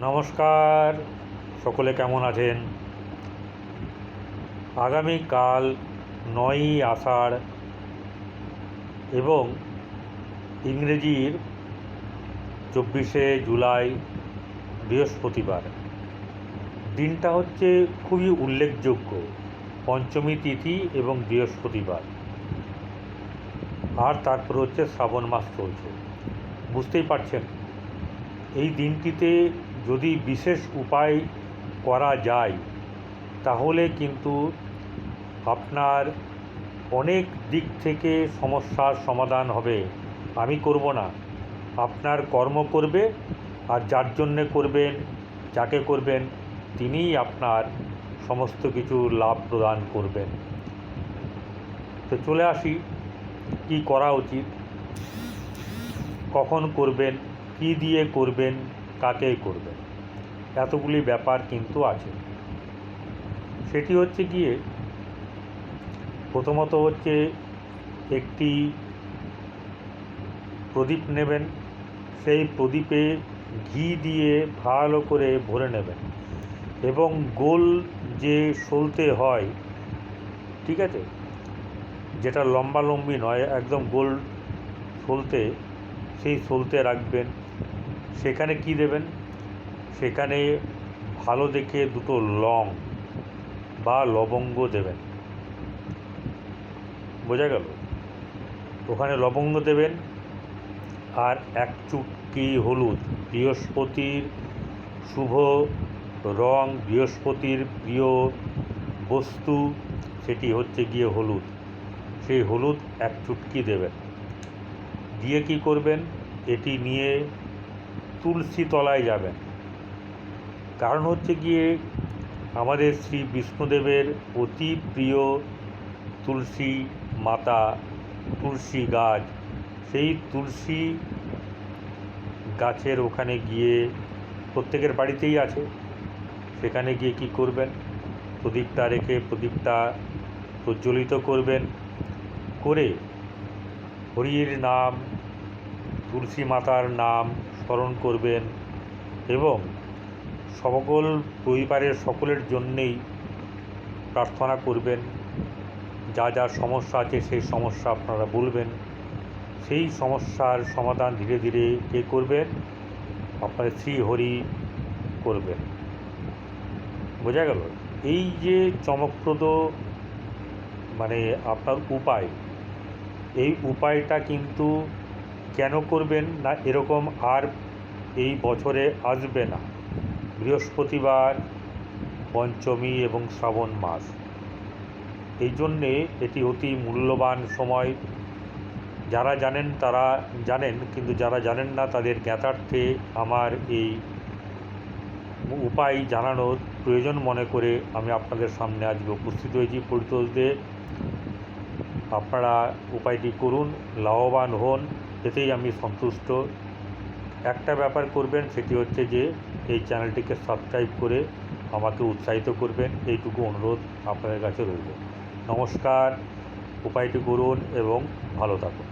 নমস্কার। সকলে কেমন আছেন? আগামীকাল নয়ই আষাঢ় এবং ইংরেজির চব্বিশে জুলাই বৃহস্পতিবার। দিনটা হচ্ছে খুবই উল্লেখযোগ্য। পঞ্চমী তিথি এবং বৃহস্পতিবার। আর তারপর হচ্ছে শ্রাবণ মাস চলছে। বুঝতেই পারছেন, এই দিনটিতে যদি বিশেষ উপায় করা যায়, তাহলে কিন্তু আপনার অনেক দিক থেকে সমস্যার সমাধান হবে। আমি করব না। আপনার কর্ম করবে আর যার জন্যে করবেন, যাকে করবেন, তিনিই আপনার সমস্ত কিছু লাভ প্রদান করবেন। তো চলে আসি, কি করা উচিত? কখন করবেন? কি দিয়ে করবেন? কাকে করবেন এতগুলি ব্যাপার কিন্তু আছে। সেটি হচ্ছে গিয়ে, প্রথমত হচ্ছে একটি প্রদীপ নেবেন, সেই প্রদীপে ঘি দিয়ে ভালো করে ভরে নেবেন এবং গোল যে সলতে হয়, ঠিক আছে? যেটা লম্বা লম্বি নয়, একদম গোল সলতে, সেই সলতে রাখবেন। সেখানে কি দেবেন? সেখানে ভালো দেখে দুটো লং বা লবঙ্গ দেবেন। বোঝা গেল? ওখানে লবঙ্গ দেবেন আর এক চুটকি হলুদ, বৃহস্পতির শুভ রং, বৃহস্পতির প্রিয় বস্তু, সেটি হচ্ছে গিয়ে হলুদ। সেই হলুদ এক চুটকি দেবেন। দিয়ে কি করবেন? এটি নিয়ে তুলসী তলায় যাবেন। কারণ হচ্ছে গিয়ে আমাদের শ্রী বিষ্ণুদেবের অতি প্রিয় তুলসী মাতা, তুলসী গাছ, সেই তুলসী গাছের ওখানে গিয়ে প্রত্যেকের বাড়িতেই আছে। সেখানে গিয়ে কি করবেন? প্রদীপটা রেখে প্রদীপটা প্রজ্বলিত করবেন। করে হরির নাম, তুলসী মাতার নাম স্মরণ করবেন এবং সকল পরিবারের সকলের জন্যেই প্রার্থনা করবেন। যা যা সমস্যা আছে সেই সমস্যা আপনারা বলবেন। সেই সমস্যার সমাধান ধীরে ধীরে কে করবেন? আপনার শ্রী হরি করবেন। বোঝা গেল? এই যে চমকপ্রদ মানে আপনার উপায়, এই উপায়টা কিন্তু কেন করবেন না এরকম আর এই বছরে আসবে না? বৃহস্পতিবার, পঞ্চমী এবং শ্রাবণ মাস। এই জন্যে এটি অতি মূল্যবান সময়। যারা জানেন তারা জানেন, কিন্তু যারা জানেন না তাদের জ্ঞাতার্থে আমার এই উপায় জানানোর প্রয়োজন মনে করে আমি আপনাদের সামনে আজকে উপস্থিত হয়েছি। পরিতোষদে আপনারা উপায়টি করুন, লাভবান হন। এতেই আমি সন্তুষ্ট। একটা ব্যাপার করবেন, সেটি হচ্ছে যে, এই চ্যানেলটিকে সাবস্ক্রাইব করে আমাকে উৎসাহিত করবেন। এইটুকু অনুরোধ আপনাদের কাছে রইল। নমস্কার, উপায়টি করুন এবং ভালো থাকুন।